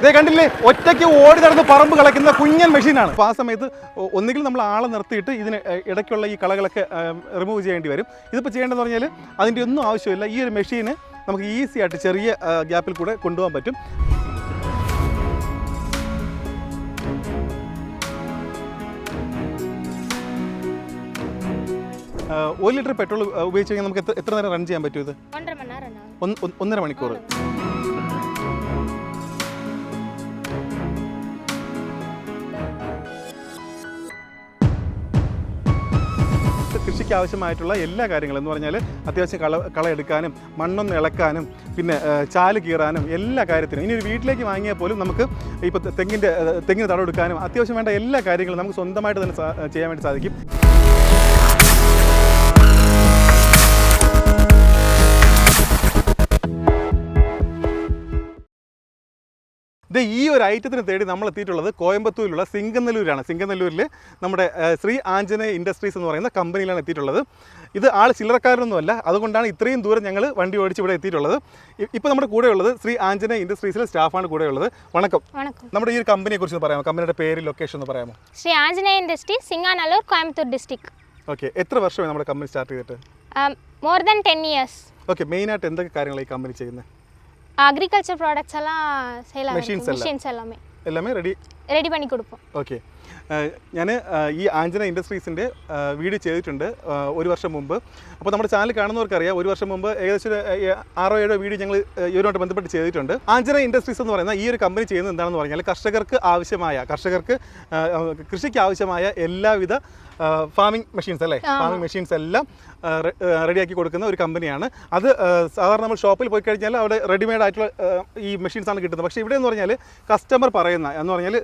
ഇതേ കണ്ടില്ലേ? ഒറ്റയ്ക്ക് ഓടി നടന്ന് പറമ്പ് കളക്കുന്ന കുഞ്ഞൻ മെഷീനാണ്. അപ്പോൾ ആ സമയത്ത് ഒന്നുകിൽ നമ്മൾ ആളെ നിർത്തിയിട്ട് ഇതിന് ഇടയ്ക്കുള്ള ഈ കളകളൊക്കെ റിമൂവ് ചെയ്യേണ്ടി വരും. ഇതിപ്പോൾ ചെയ്യേണ്ടതെന്ന് പറഞ്ഞാൽ അതിന്റെ ഒന്നും ആവശ്യമില്ല. ഈ ഒരു മെഷീന് നമുക്ക് ഈസി ആയിട്ട് ചെറിയ ഗ്യാപ്പിൽ കൂടെ കൊണ്ടുപോകാൻ പറ്റും. ഒരു ലിറ്റർ പെട്രോൾ ഉപയോഗിച്ച് കഴിഞ്ഞാൽ നമുക്ക് എത്ര നേരം റൺ ചെയ്യാൻ പറ്റും ഇത്? ഒന്നര മണിക്കൂർ കൃഷിക്ക് ആവശ്യമായിട്ടുള്ള എല്ലാ കാര്യങ്ങളും. എന്ന് പറഞ്ഞാൽ അത്യാവശ്യം കള എടുക്കാനും മണ്ണൊന്ന് ഇളക്കാനും പിന്നെ ചാൽ കീറാനും എല്ലാ കാര്യത്തിനും. ഇനി ഒരു വീട്ടിലേക്ക് വാങ്ങിയാൽ പോലും നമുക്ക് ഇപ്പോൾ തെങ്ങിന്റെ തെങ്ങിന് തടവെടുക്കാനും അത്യാവശ്യം വേണ്ട എല്ലാ കാര്യങ്ങളും നമുക്ക് സ്വന്തമായിട്ട് തന്നെ ചെയ്യാൻ വേണ്ടി സാധിക്കും. ഇത് ഈ ഒരു ഐറ്റത്തിന് തേടി നമ്മൾ എത്തിയിട്ടുള്ളത് കോയമ്പത്തൂരിലുള്ള സിംഗനല്ലൂരാണ്. സിംഗനല്ലൂരിൽ നമ്മുടെ ശ്രീ ആഞ്ജനേയ ഇൻഡസ്ട്രീസ് എന്ന് പറയുന്ന കമ്പനിയിലാണ് എത്തിയിട്ടുള്ളത്. ഇത് ആൾ ചില്ലറക്കാരനൊന്നുമല്ല. അതുകൊണ്ടാണ് ഇത്രയും ദൂരം ഞങ്ങൾ വണ്ടി ഓടിച്ച് ഇവിടെ എത്തിയിട്ടുള്ളത്. ഇപ്പോൾ നമ്മുടെ കൂടെയുള്ളത് ശ്രീ ആഞ്ജനേയ ഇൻഡസ്ട്രീസിലെ സ്റ്റാഫാണ് കൂടെയുള്ളത് വണക്കം. നമ്മുടെ ഈ ഒരു കമ്പനിയെ കുറിച്ച് പറയാമോ? കമ്പനിയുടെ പേര് ലൊക്കേഷൻ ഒന്ന് പറയാമോ? Shri Anjaneya industries Singanallur Coimbatore district okay എത്ര വർഷമായി നമ്മുടെ കമ്പനി സ്റ്റാർട്ട് ചെയ്തിട്ട്? More than ten years okay മെയിനായിട്ട് എന്തൊക്കെ കാര്യങ്ങളാണ് ഈ കമ്പനി ചെയ്യുന്നത് அக்ரிகல்ச்சர் ப்ராடக்ட்ஸ் எல்லாம் சேலாக Machines எல்லாம். மிஷின்ஸ் எல்லாமே എല്ലാമേ റെഡി ரெடி பண்ணி கொடுப்போம் ഓക്കെ ഞാൻ ഈ ആഞ്ജന ഇൻഡസ്ട്രീസിൻ്റെ വീഡിയോ ചെയ്തിട്ടുണ്ട് ആ, ഒരു വർഷം മുമ്പ് അപ്പോൾ നമ്മുടെ ചാനൽ കാണുന്നവർക്കറിയാം ഒരു വർഷം മുമ്പ് ഏകദേശം ഒരു ഏ, ആറോ ഏഴോ വീഡിയോ ഞങ്ങൾ ഇവരുമായിട്ട് ബന്ധപ്പെട്ട് ചെയ്തിട്ടുണ്ട് ആഞ്ജന ഇൻഡസ്ട്രീസ് എന്ന് പറയുന്ന ഈ ഒരു കമ്പനി ചെയ്യുന്നത് എന്താണെന്ന് പറഞ്ഞാൽ കർഷകർക്ക് ആവശ്യമായ കർഷകർക്ക് ആ, ആ, കൃഷിക്ക് ആവശ്യമായ എല്ലാവിധ ഫാമിംഗ് മെഷീൻസ് അല്ലേ? ഫാമിംഗ് മെഷീൻസ് എല്ലാം റെഡിയാക്കി കൊടുക്കുന്ന ഒരു കമ്പനിയാണ് അത് സാധാരണ നമ്മൾ ഷോപ്പിൽ പോയി കഴിഞ്ഞാൽ അവിടെ റെഡിമെയ്ഡ് ആയിട്ടുള്ള ഈ മെഷീൻസ് ആണ് കിട്ടുന്നത്. പക്ഷേ ഇവിടെ എന്ന് പറഞ്ഞാൽ കസ്റ്റമർ പറയുന്ന എന്ന് പറഞ്ഞാൽ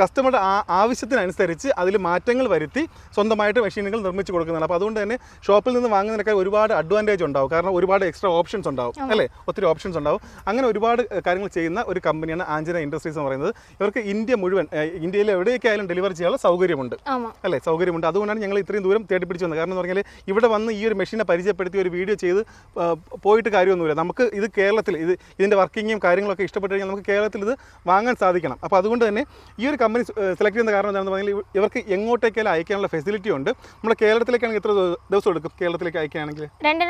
കസ്റ്റമറുടെ ആവശ്യത്തിനനുസരിച്ച് അതിൽ മാറ്റങ്ങൾ വരുത്തി സ്വന്തമായിട്ട് മെഷീനുകൾ നിർമ്മിച്ച് കൊടുക്കുന്നതാണ്. അപ്പോൾ അതുകൊണ്ട് തന്നെ ഷോപ്പിൽ നിന്ന് വാങ്ങുന്നതിനൊക്കെ ഒരുപാട് അഡ്വാന്റേജ് ഉണ്ടാവും. കാരണം ഒരുപാട് എക്സ്ട്രാ ഓപ്ഷൻസ് ഉണ്ടാവും അല്ലേ? ഒത്തിരി ഓപ്ഷൻസ് ഉണ്ടാവും. അങ്ങനെ ഒരുപാട് കാര്യങ്ങൾ ചെയ്യുന്ന ഒരു കമ്പനിയാണ് ആഞ്ചന ഇൻഡസ്ട്രീസ് എന്ന് പറയുന്നത്. ഇവർക്ക് ഇന്ത്യ മുഴുവൻ ഇന്ത്യയിൽ എവിടേക്കായാലും ഡെലിവർ ചെയ്യാനുള്ള സൗകര്യമുണ്ട്. അല്ലേ? സൗകര്യമുണ്ട്. അത് അതുകൊണ്ടാണ് ഞങ്ങൾ ഇത്രയും ദൂരം തേടിപ്പിടിച്ച് വന്നത്. കാരണം എന്ന് പറഞ്ഞാൽ ഇവിടെ വന്ന് ഈ ഒരു മെഷീനെ പരിചയപ്പെടുത്തി ഒരു വീഡിയോ ചെയ്ത് പോയിട്ട് കാര്യമൊന്നുമില്ല. നമുക്ക് ഇത് കേരളത്തിൽ ഇത് ഇതിന്റെ വർക്കിങ്ങും കാര്യങ്ങളൊക്കെ ഇഷ്ടപ്പെട്ടു കഴിഞ്ഞാൽ നമുക്ക് കേരളത്തിൽ ഇത് വാങ്ങാൻ സാധിക്കണം. അപ്പോൾ അതുകൊണ്ട് തന്നെ ഈ ഒരു കമ്പനി സെലക്ട് ചെയ്യുന്ന കാരണം എന്താണെന്ന് പറഞ്ഞാൽ ഇവർക്ക് എങ്ങോട്ടേക്കാലും അയക്കാനുള്ള ഫെസിലിറ്റി ഉണ്ട്. നമ്മൾ കേരളത്തിലേക്കാണെങ്കിൽ എത്ര ദിവസം എടുക്കും? കേരളത്തിലേക്ക് അയക്കുകയാണെങ്കിൽ രണ്ട്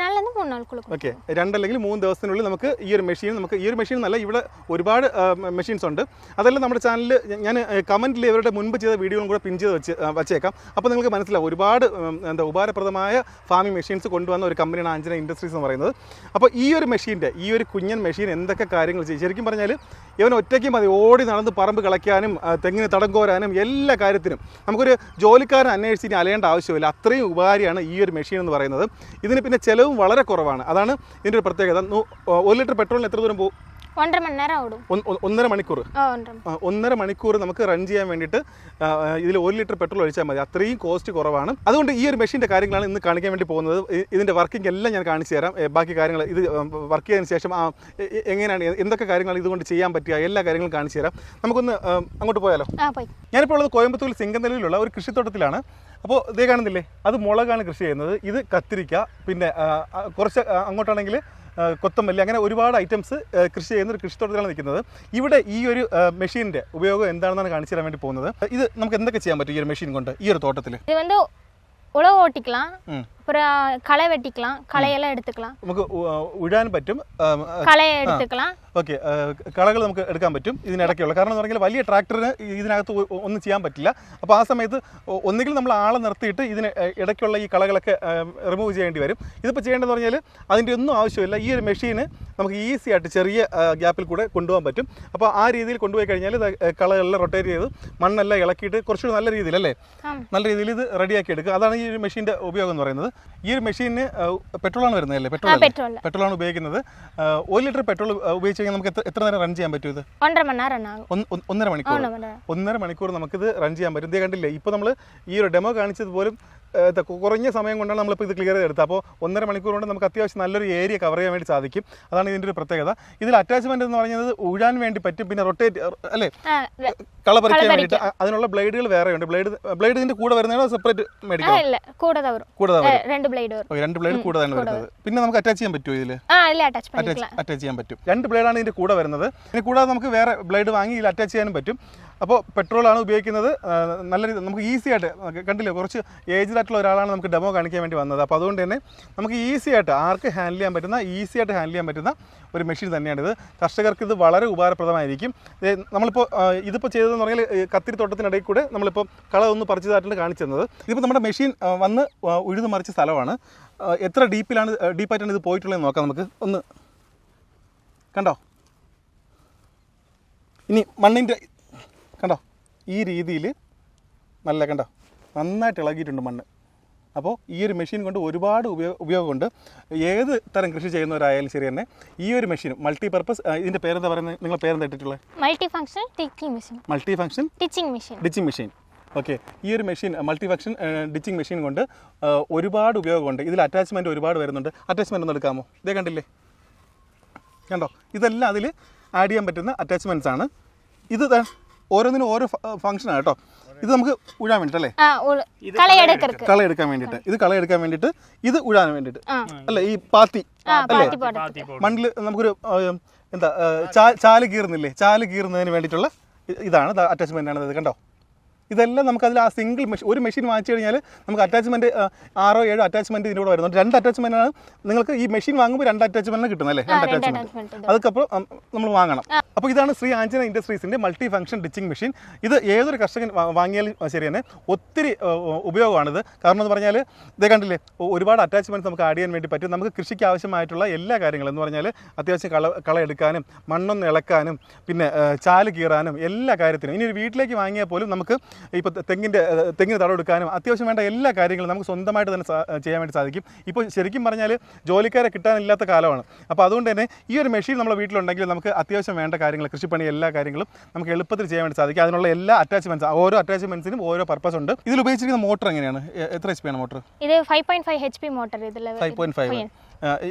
ഓക്കെ. രണ്ടല്ലെങ്കിൽ മൂന്ന് ദിവസത്തിനുള്ളിൽ നമുക്ക് ഈ ഒരു മെഷീൻ നമുക്ക് ഈ ഒരു മെഷീൻ എന്നല്ല ഇവിടെ ഒരുപാട് മെഷീൻസ് ഉണ്ട്. അതെല്ലാം നമ്മുടെ ചാനലിൽ ഞാൻ കമന്റിൽ ഇവരുടെ മുൻപ് ചെയ്ത വീഡിയോയും കൂടെ പിൻ ചെയ്ത് വെച്ച് വച്ചേക്കാം. അപ്പോൾ നിങ്ങൾക്ക് മനസ്സിലാവും ഒരുപാട് എന്താ ഉപകാരപ്രദമായ ഫാമിംഗ് മെഷീൻസ് കൊണ്ടുവന്ന ഒരു കമ്പനിയാണ് ആഞ്ചന ഇൻഡസ്ട്രീസ് എന്ന് പറയുന്നത്. അപ്പോൾ ഈ ഒരു മെഷീന്റെ ഈ ഒരു കുഞ്ഞൻ മെഷീൻ എന്തൊക്കെ കാര്യങ്ങൾ ചെയ്യും? ശരിക്കും പറഞ്ഞാൽ ഇവൻ ഒറ്റയ്ക്ക് മതി ഓടി നടന്ന് പറമ്പ് കളയ്ക്കാനും തെങ്ങിന് തടം കോരാനും എല്ലാ കാര്യത്തിനും. നമുക്കൊരു ജോലിക്കാരൻ അന്വേഷിച്ച് ഇനി അലയേണ്ട ആവശ്യമില്ല. അത്രയും ഉപകാരിയാണ് ഈ ഒരു മെഷീൻ എന്ന് പറയുന്നത്. ഇതിന് പിന്നെ ചിലവും വളരെ കുറവാണ്. അതാണ് ഇതിന്റെ ഒരു പ്രത്യേകത. ഒരു ലിറ്റർ പെട്രോളിന് എത്ര ദൂരം പോകും ഒന്നര മണി നേരം ഓടും ഒന്നര മണിക്കൂർ. ഒന്നര മണിക്കൂർ. നമുക്ക് റൺ ചെയ്യാൻ വേണ്ടിയിട്ട് ഇതിൽ ഒരു ലിറ്റർ പെട്രോൾ ഒഴിച്ചാൽ മതി. അത്രയും കോസ്റ്റ് കുറവാണ്. അതുകൊണ്ട് ഈ ഒരു മെഷീന്റെ കാര്യങ്ങളാണ് ഇന്ന് കാണിക്കാൻ വേണ്ടി പോകുന്നത്. ഇതിന്റെ വർക്കിംഗ് എല്ലാം ഞാൻ കാണിച്ചു തരാം. ബാക്കി കാര്യങ്ങൾ ഇത് വർക്ക് ചെയ്തതിന് ശേഷം എങ്ങനെയാണ് എന്തൊക്കെ കാര്യങ്ങൾ ഇതുകൊണ്ട് ചെയ്യാൻ പറ്റുക എല്ലാ കാര്യങ്ങളും കാണിച്ചു തരാം. നമുക്കൊന്ന് അങ്ങോട്ട് പോയാലോ? ഞാനിപ്പോൾ ഉള്ളത് കോയമ്പത്തൂരിൽ സിംഗന്തലയിലുള്ള ഒരു കൃഷിത്തോട്ടത്തിലാണ്. അപ്പോൾ ഇതേ കാണുന്നില്ലേ? അത് മുളകാണ് കൃഷി ചെയ്യുന്നത്. ഇത് കത്തിരിക്ക പിന്നെ കുറച്ച് അങ്ങോട്ടാണെങ്കിൽ കൊത്തമല്ലി അങ്ങനെ ഒരുപാട് ഐറ്റംസ് കൃഷി ചെയ്യുന്ന ഒരു കൃഷിത്തോട്ടത്തിലാണ് നിൽക്കുന്നത് ഇവിടെ ഈ ഒരു മെഷീൻ്റെ ഉപയോഗം എന്താണെന്നാണ് കാണിച്ചു തരാൻ വേണ്ടി പോകുന്നത് ഇത് നമുക്ക് എന്തൊക്കെ ചെയ്യാൻ പറ്റും ഈ ഒരു മെഷീൻ കൊണ്ട് ഈ ഒരു തോട്ടത്തിൽ இது வந்து உழவு ஓட்டிக்கலாம் ம். அப்புறம் களை வெட்டிக்கலாம் களையெல்லாம் எடுத்துக்கலாம் നമുക്ക് ഉ- ഉഴാൻ പറ്റും ആ, ആ, களையை எடுத்துக்கலாம் ഓക്കെ കളകൾ നമുക്ക് എടുക്കാൻ പറ്റും ഇതിനിടയ്ക്കുള്ള കാരണം എന്ന് പറഞ്ഞാൽ വലിയ ട്രാക്ടറിന് ഇതിനകത്ത് ഒ- ഒന്നും ചെയ്യാൻ പറ്റില്ല അപ്പോൾ ആ സമയത്ത് ഒ- ഒന്നുകിൽ നമ്മൾ ആളെ നിർത്തിയിട്ട് ഇതിന് എ- ഇടയ്ക്കുള്ള ഈ കളകളൊക്കെ റിമൂവ് ചെയ്യേണ്ടി വരും ഇതിപ്പോൾ ചെയ്യേണ്ടതെന്ന് പറഞ്ഞാൽ അതിൻ്റെ ഒന്നും ആവശ്യമില്ല ഈ ഒരു മെഷീന് നമുക്ക് ഈസി ആയിട്ട് ചെറിയ ഗ്യാപ്പിൽ കൂടെ കൊണ്ടുപോകാൻ പറ്റും അപ്പോൾ ആ രീതിയിൽ കൊണ്ടുപോയി കഴിഞ്ഞാൽ ഇത് കളകളെല്ലാം റൊട്ടേറ്റ് ചെയ്ത് മണ്ണെല്ലാം ഇളക്കിയിട്ട് കുറച്ചുകൂടി നല്ല രീതിയിൽ അല്ലേ ஆமாம் നല്ല രീതിയിൽ ഇത് റെഡിയാക്കി എടുക്കുക അതാണ് ഈ ഒരു മെഷീൻ്റെ ഉപയോഗം എന്ന് പറയുന്നത് ഈ ഒരു മെഷീന് പെട്രോളാണ് വരുന്നത് അല്ലേ പെട്രോൾ ആണ് ഉപയോഗിക്കുന്നത്. ഒരു ലിറ്റർ പെട്രോൾ ഉപയോഗിച്ച് കഴിഞ്ഞാൽ നമുക്ക് എത്ര നേരം റൺ ചെയ്യാൻ പറ്റും ഇത്? ഒന്നര മണിക്കൂർ. ഒന്നര മണിക്കൂർ നമുക്കിത് റൺ ചെയ്യാൻ പറ്റും. ഇതേ കണ്ടില്ലേ? ഇപ്പൊ നമ്മൾ ഈ ഒരു ഡെമോ കാണിച്ചത് പോലും കുറഞ്ഞ സമയം കൊണ്ടാണ് നമ്മളിപ്പോൾ ഇത് ക്ലിയർ ചെയ്തെടുത്തത്. അപ്പോൾ ഒന്നര മണിക്കൂർ കൊണ്ട് നമുക്ക് അത്യാവശ്യം നല്ലൊരു ഏരിയ കവർ ചെയ്യാൻ വേണ്ടി സാധിക്കും. അതാണ് ഇതിന്റെ ഒരു പ്രത്യേകത. ഇതിൽ അറ്റാച്ച്മെന്റ് എന്ന് പറയുന്നത് ഉഴാൻ വേണ്ടി പറ്റും. പിന്നെ റൊട്ടേറ്റ് അല്ലേ? കളപറിക്കാൻ വേണ്ടിയിട്ട് അതിനുള്ള ബ്ലേഡുകൾ വേറെ ഉണ്ട്. ബ്ലേഡ് ബ്ലേഡ് ഇതിന്റെ കൂടെ വരുന്നതാണ് സെപ്പറേറ്റ് മേടിക്കാം രണ്ട് ബ്ലേഡ് രണ്ട് ബ്ലേഡ് കൂടെ തന്നെ വരുന്നത്. പിന്നെ നമുക്ക് അറ്റാച്ച് ചെയ്യാൻ പറ്റുമോ ഇതിൽ അറ്റാച്ച് ചെയ്യാൻ പറ്റും. രണ്ട് ബ്ലേഡാണ് ഇതിന്റെ കൂടെ വരുന്നത്. ഇതിന് കൂടാതെ നമുക്ക് വേറെ ബ്ലേഡ് വാങ്ങി ഇതിൽ അറ്റാച്ച് ചെയ്യാനും പറ്റും. അപ്പോൾ പെട്രോളാണ് ഉപയോഗിക്കുന്നത്. നല്ല രീതി നമുക്ക് ഈസി ആയിട്ട് കണ്ടില്ലേ കുറച്ച് ഏജ് ആയിട്ടുള്ള ഒരാളാണ് നമുക്ക് ഡെമോ കാണിക്കാൻ വേണ്ടി വന്നത്. അപ്പോൾ അതുകൊണ്ട് തന്നെ നമുക്ക് ഈസി ആയിട്ട് ആർക്ക് ഹാൻഡിൽ ചെയ്യാൻ പറ്റുന്ന ഈസി ആയിട്ട് ഹാൻഡിൽ ചെയ്യാൻ പറ്റുന്ന ഒരു മെഷീൻ തന്നെയാണിത്. കർഷകർക്ക് ഇത് വളരെ ഉപകാരപ്രദമായിരിക്കും. നമ്മളിപ്പോൾ ഇതിപ്പോൾ ചെയ്തതെന്ന് പറഞ്ഞാൽ കത്തിരി തോട്ടത്തിനിടയിൽ കൂടെ നമ്മളിപ്പോൾ കള ഒന്ന് പറിച്ചതായിട്ടാണ് കാണിച്ചു തന്നത് ഇതിപ്പോൾ നമ്മുടെ മെഷീൻ വന്ന് ഉഴുത് മറിച്ച സ്ഥലമാണ്. എത്ര ഡീപ്പിലാണ് ഡീപ്പായിട്ടാണ് ഇത് പോയിട്ടുള്ളത് നോക്കാം നമുക്ക്. ഒന്ന്. കണ്ടോ? ഇനി മണ്ണിന്റെ കണ്ടോ? ഈ രീതിയിൽ നല്ല കണ്ടോ? നന്നായിട്ട് ഇളകിയിട്ടുണ്ട് മണ്ണ്. അപ്പോൾ ഈ ഒരു മെഷീൻ കൊണ്ട് ഒരുപാട് ഉപയോഗ ഉപയോഗമുണ്ട്. ഏത് തരം കൃഷി ചെയ്യുന്നവരായാലും ശരി തന്നെ ഈ ഒരു മെഷീൻ മൾട്ടി പർപ്പസ് ഇതിന്റെ പേരെന്താ പറയുന്നത്? നിങ്ങൾ പേരെന്താ ഇട്ടിട്ടുള്ളത് multi function machine. Multi machine. Machine. Okay. ഈ ഒരു machine multi function ditching machine കൊണ്ട് ഒരുപാട് ഉപയോഗമുണ്ട്. ഇതിൽ അറ്റാച്ച്മെന്റ് ഒരുപാട് വരുന്നുണ്ട്. അറ്റാച്ച്മെന്റ് ഒന്ന് എടുക്കാമോ? ഇതേ കണ്ടില്ലേ? കണ്ടോ? ഇതെല്ലാം അതിൽ ആഡ് ചെയ്യാൻ പറ്റുന്ന അറ്റാച്ച്മെന്റ്സ് ആണ്. ഇത് ഓരോന്നിനും ഓരോ ഫംഗ്ഷനാണ് കേട്ടോ. ഇത് നമുക്ക് ഉഴാൻ വേണ്ടിട്ടല്ലേ? കളയെടുക്കാൻ വേണ്ടിട്ട്. ഇത് കളയെടുക്കാൻ വേണ്ടിട്ട് ഇത് ഉഴാൻ വേണ്ടിട്ട്. അല്ലെ ഈ പാത്തി. അല്ലേ? മണ്ണിൽ നമുക്കൊരു എന്താ ചാൽ കീറുന്നില്ലേ? ചാൽ കീറുന്നതിന് വേണ്ടിയിട്ടുള്ള ഇതാണ് അറ്റാച്ച്മെന്റ് ആണ് ഇത് കണ്ടോ? ഇതെല്ലാം നമുക്ക് അതിൽ ആ സിംഗിൾ മെഷീൻ ഒരു മെഷീൻ വാങ്ങിച്ചു കഴിഞ്ഞാൽ നമുക്ക് അറ്റാച്ച്മെന്റ് ആറോ ഏഴോ അറ്റാച്ച്മെന്റ് ഇതിനോട് വരുന്നത് വരുന്നുണ്ട്. രണ്ട് അറ്റാച്ച്മെന്റ് ആണ് നിങ്ങൾക്ക് ഈ മെഷീൻ വാങ്ങുമ്പോൾ രണ്ട് അറ്റാച്ച്മെന്റ് കിട്ടുന്നത് അല്ലേ രണ്ട് അറ്റാച്ച്മെന്റ് അതൊക്കെ നമ്മൾ വാങ്ങണം. അപ്പോൾ ഇതാണ് ശ്രീ ആഞ്ജന ഇൻഡസ്ട്രീസിന്റെ മൾട്ടി ഫംഗ്ഷൻ ഡിച്ചിങ് മെഷീൻ ഇത് ഏതൊരു കർഷകൻ വാങ്ങിയാലും ശരി തന്നെ ഒത്തിരി ഉപയോഗമാണിത്. കാരണം എന്ന് പറഞ്ഞാൽ ഇതേ കണ്ടില്ലേ ഒരുപാട് അറ്റാച്ച്മെന്റ്സ് നമുക്ക് ആഡ് ചെയ്യാൻ വേണ്ടി പറ്റും. നമുക്ക് കൃഷിക്ക് ആവശ്യമായിട്ടുള്ള എല്ലാ കാര്യങ്ങളും എന്ന് പറഞ്ഞാൽ അത്യാവശ്യം കള കള എടുക്കാനും മണ്ണൊന്ന് ഇളക്കാനും പിന്നെ ചാൽ കീറാനും എല്ലാ കാര്യത്തിനും. ഇനി ഒരു വീട്ടിലേക്ക് വാങ്ങിയാൽ പോലും നമുക്ക് ഇപ്പോൾ തെങ്ങിന്റെ തെങ്ങിന് തടവെടുക്കാനും അത്യാവശ്യം വേണ്ട എല്ലാ കാര്യങ്ങളും നമുക്ക് സ്വന്തമായിട്ട് തന്നെ ചെയ്യാൻ വേണ്ടി സാധിക്കും. ഇപ്പോൾ ശരിക്കും പറഞ്ഞാൽ ജോലിക്കാരെ കിട്ടാനില്ലാത്ത കാലമാണ്. അപ്പോൾ അതുകൊണ്ട് തന്നെ ഈ ഒരു മെഷീൻ നമ്മുടെ വീട്ടിലുണ്ടെങ്കിൽ നമുക്ക് അത്യാവശ്യം വേണ്ട കാര്യങ്ങൾ കൃഷിപ്പണി എല്ലാ കാര്യങ്ങളും നമുക്ക് എളുപ്പത്തിൽ ചെയ്യാൻ വേണ്ടി സാധിക്കും. അതിനുള്ള എല്ലാ അറ്റാച്ച്മെന്റ്സ് ഓരോ അറ്റാച്ച്മെന്റ്സിനും ഓരോ പർപ്പസ് ഉണ്ട്. ഇതിൽ ഉപയോഗിച്ചിരിക്കുന്ന മോട്ടർ എങ്ങനെയാണ്? എത്ര എച്ച് പി ആണ് മോട്ടർ? ഇത് five point five H P motor ഇതിൽ ഫൈവ് പോയിന്റ് ഫൈവ്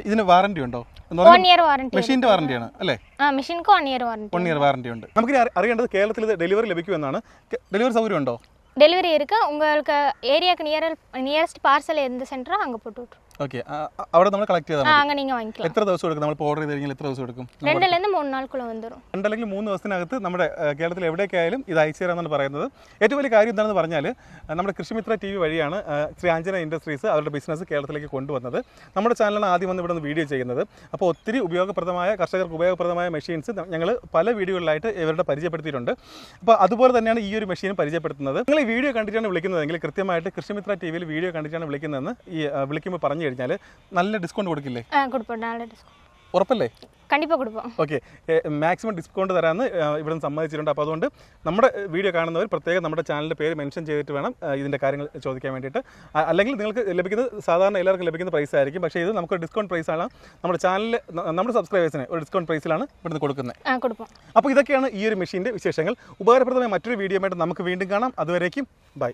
ഇതിന് വാറണ്ടി ഉണ്ടോ എന്ന് ஒன் പറഞ്ഞാൽ இயர் வாரண்டி മെഷീൻ്റെ വാറണ്ടിയാണ് അല്ലേ ஆ மிஷினுக்கு one year warranty one year warranty ഉണ്ട് നമുക്ക് അറിയേണ്ടത് കേരളത്തിൽ ഇത് ഡെലിവറി ലഭിക്കുമെന്നാണ് ഡെലിവറി സൗകര്യം ഉണ്ടോ டெலிவரி இருக்கு உங்களுக்கு ஏரியாவுக்கு நியர் நியரஸ்ட் பார்சல் எந்த சென்டரோ அங்கே போட்டு விட்ருவோம் ഓക്കെ അവിടെ നമ്മൾ കളക്ട് ചെയ്താൽ ஆ മതി அங்கே நீங்கள் வாங்கிக்கலாம் എത്ര ദിവസം എടുക്കും നമ്മൾ ഓർഡർ ചെയ്ത് കഴിഞ്ഞാൽ എത്ര ദിവസം എടുക്കും ரெண்டுலேருந்து மூணு நாளுக்குள்ளே வந்துடும் രണ്ടല്ലെങ്കിൽ മൂന്ന് ദിവസത്തിനകത്ത് നമ്മുടെ ഏഹ്, കേരളത്തിൽ എവിടേക്കായാലും ഇത് അയച്ചു തരാമെന്നാണ് പറയുന്നത് ഏറ്റവും വലിയ കാര്യം എന്താണെന്ന് പറഞ്ഞാൽ ഏഹ്, നമ്മുടെ കൃഷിമിത്ര ടി വി വഴിയാണ് ഏഹ്, ശ്രീ ആഞ്ജന ഇൻഡസ്ട്രീസ് അവരുടെ ബിസിനസ് കേരളത്തിലേക്ക് കൊണ്ടുവന്നത് നമ്മുടെ ചാനലാണ് ആദ്യം വന്ന് ഇവിടെ നിന്ന് വീഡിയോ ചെയ്യുന്നത് അപ്പോൾ ഒത്തിരി ഉപയോഗപ്രദമായ കർഷകർക്ക് ഉപയോഗപ്രദമായ മെഷീൻസ് ഞങ്ങൾ പല വീഡിയോകളിലായിട്ട് ഇവരുടെ പരിചയപ്പെടുത്തിയിട്ടുണ്ട് അപ്പോൾ അതുപോലെ തന്നെയാണ് ഈ ഒരു മെഷീൻ പരിചയപ്പെടുത്തുന്നത് നിങ്ങൾ ഈ വീഡിയോ കണ്ടിട്ടാണ് വിളിക്കുന്നതെങ്കിൽ കൃത്യമായിട്ട് കൃഷിമിത്ര ടി വിയിൽ വീഡിയോ കണ്ടിട്ടാണ് വിളിക്കുന്നതെന്ന് ഈ ഏഹ്, വിളിക്കുമ്പോൾ പറഞ്ഞു കഴിഞ്ഞാൽ നല്ല ഡിസ്കൗണ്ട് കൊടുക്കില്ലേ? ഉറപ്പല്ലേ? ഓക്കെ. മാക്സിമം ഡിസ്കൗണ്ട് തരാമെന്ന് ഇവിടെ നിന്ന് സമ്മതിച്ചിട്ടുണ്ട്. അപ്പോൾ അതുകൊണ്ട് നമ്മുടെ വീഡിയോ കാണുന്നവർ പ്രത്യേകം നമ്മുടെ ചാനലിന്റെ പേര് മെൻഷൻ ചെയ്തിട്ട് വേണം ഇതിന്റെ കാര്യങ്ങൾ ചോദിക്കാൻ വേണ്ടിയിട്ട്. അല്ലെങ്കിൽ നിങ്ങൾക്ക് ലഭിക്കുന്നത് സാധാരണ എല്ലാവർക്കും ലഭിക്കുന്ന പ്രൈസ് ആയിരിക്കും. പക്ഷേ ഇത് നമുക്ക് ഡിസ്കൗണ്ട് പ്രൈസാണ് നമ്മുടെ ചാനലിൽ നമ്മുടെ സബ്സ്ക്രൈബേഴ്സിന് ഒരു ഡിസ്കൗണ്ട് പ്രൈസിലാണ് ഇവിടുന്ന് കൊടുക്കുന്നത്. അപ്പോൾ ഇതൊക്കെയാണ് ഈ ഒരു മെഷീന്റെ വിശേഷങ്ങൾ. ഉപകാരപ്രദമായ മറ്റൊരു വീഡിയോ ആയിട്ട് നമുക്ക് വീണ്ടും കാണാം. അതുവരേക്കും ബൈ